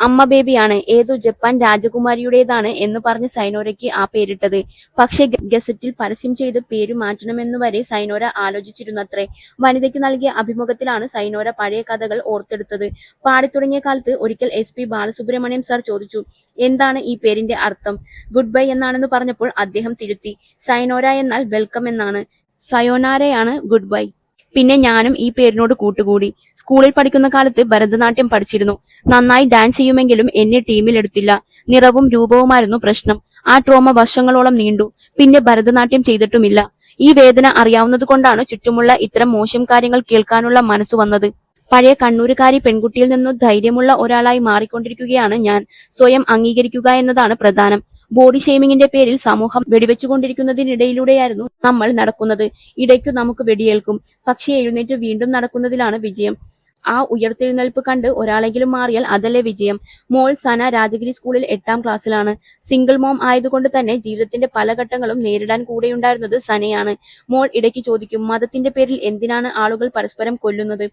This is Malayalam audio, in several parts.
അമ്മ ബേബിയാണ്. ഏതോ ജപ്പാൻ രാജകുമാരിയുടേതാണ് എന്ന് പറഞ്ഞ് സൈനോരയ്ക്ക് ആ പേരിട്ടത്. പക്ഷെ ഗസറ്റിൽ പരസ്യം ചെയ്ത് പേര് മാറ്റണമെന്നു വരെ സൈനോര ആലോചിച്ചിരുന്നത്രേ. വനിതയ്ക്ക് നൽകിയ അഭിമുഖത്തിലാണ് സൈനോര പഴയ കഥകൾ ഓർത്തെടുത്തത്. പാടിത്തുടങ്ങിയ കാലത്ത് ഒരിക്കൽ എസ് പി ബാലസുബ്രഹ്മണ്യം സാർ ചോദിച്ചു എന്താണ് ഈ പേരിന്റെ അർത്ഥം? ഗുഡ് ബൈ എന്നാണെന്ന് പറഞ്ഞപ്പോൾ അദ്ദേഹം തിരുത്തി സൈനോര എന്നാൽ വെൽക്കം എന്നാണ്. സയോനാരയാണ് ഗുഡ് ബൈ. പിന്നെ ഞാനും ഈ പേരിനോട് കൂട്ടുകൂടി. സ്കൂളിൽ പഠിക്കുന്ന കാലത്ത് ഭരതനാട്യം പഠിച്ചിരുന്നു. നന്നായി ഡാൻസ് ചെയ്യുമെങ്കിലും എന്നെ ടീമിലെടുത്തില്ല നിറവും രൂപവുമായിരുന്നു പ്രശ്നം. ആ ട്രോമ വർഷങ്ങളോളം നീണ്ടു. പിന്നെ ഭരതനാട്യം ചെയ്തിട്ടുമില്ല. ഈ വേദന അറിയാവുന്നത് കൊണ്ടാണ് ചുറ്റുമുള്ള ഇത്തരം മോശം കാര്യങ്ങൾ കേൾക്കാനുള്ള മനസ്സ് വന്നത്. പഴയ കണ്ണൂരുകാരി പെൺകുട്ടിയിൽ നിന്നും ധൈര്യമുള്ള ഒരാളായി മാറിക്കൊണ്ടിരിക്കുകയാണ് ഞാൻ. സ്വയം അംഗീകരിക്കുക എന്നതാണ് പ്രധാനം. ബോഡി ഷെയ്മിങ്ങിന്റെ പേരിൽ സമൂഹം വെടിവെച്ചുകൊണ്ടിരിക്കുന്നതിനിടയിലൂടെയായിരുന്നു നമ്മൾ നടക്കുന്നത്. ഇടയ്ക്കു നമുക്ക് വെടിയേൽക്കും. പക്ഷേ എഴുന്നേറ്റ് വീണ്ടും നടക്കുന്നതിലാണ് വിജയം. ആ ഉയർത്തെഴുന്നേൽപ്പ് കണ്ട് ഒരാളെങ്കിലും മാറിയാൽ അതല്ലേ വിജയം. മോൾ സന രാജഗിരി സ്കൂളിൽ എട്ടാം ക്ലാസ്സിലാണ്. സിംഗിൾ മോം ആയതുകൊണ്ട് തന്നെ ജീവിതത്തിന്റെ പല ഘട്ടങ്ങളും നേരിടാൻ കൂടെയുണ്ടായിരുന്നത് സനയാണ്. മോൾ ഇടയ്ക്ക് ചോദിക്കും മതത്തിന്റെ പേരിൽ എന്തിനാണ് ആളുകൾ പരസ്പരം കൊല്ലുന്നത്?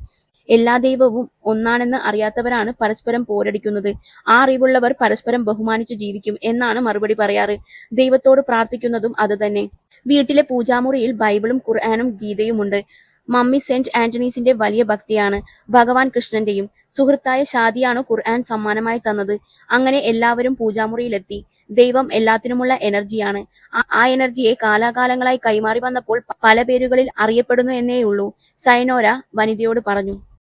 എല്ലാ ദൈവവും ഒന്നാണെന്ന് അറിയാത്തവരാണ് പരസ്പരം പോരടിക്കുന്നത്. ആ അറിവുള്ളവർ പരസ്പരം ബഹുമാനിച്ചു ജീവിക്കും എന്നാണ് മറുപടി പറയാറ്. ദൈവത്തോട് പ്രാർത്ഥിക്കുന്നതും അത് തന്നെ. വീട്ടിലെ പൂജാമുറിയിൽ ബൈബിളും ഖുർആാനും ഗീതയുമുണ്ട്. മമ്മി സെന്റ് ആന്റണീസിന്റെ വലിയ ഭക്തിയാണ് ഭഗവാൻ കൃഷ്ണന്റെയും. സുഹൃത്തായ ഷാദിയാണ് ഖുർആൻ സമ്മാനമായി തന്നത്? അങ്ങനെ എല്ലാവരും പൂജാമുറിയിലെത്തി. ദൈവം എല്ലാത്തിനുമുള്ള എനർജിയാണ്. ആ എനർജിയെ കാലാകാലങ്ങളായി കൈമാറി വന്നപ്പോൾ പല പേരുകളിൽ അറിയപ്പെടുന്നു എന്നേയുള്ളൂ. സൈനോര വനിതയോട് പറഞ്ഞു.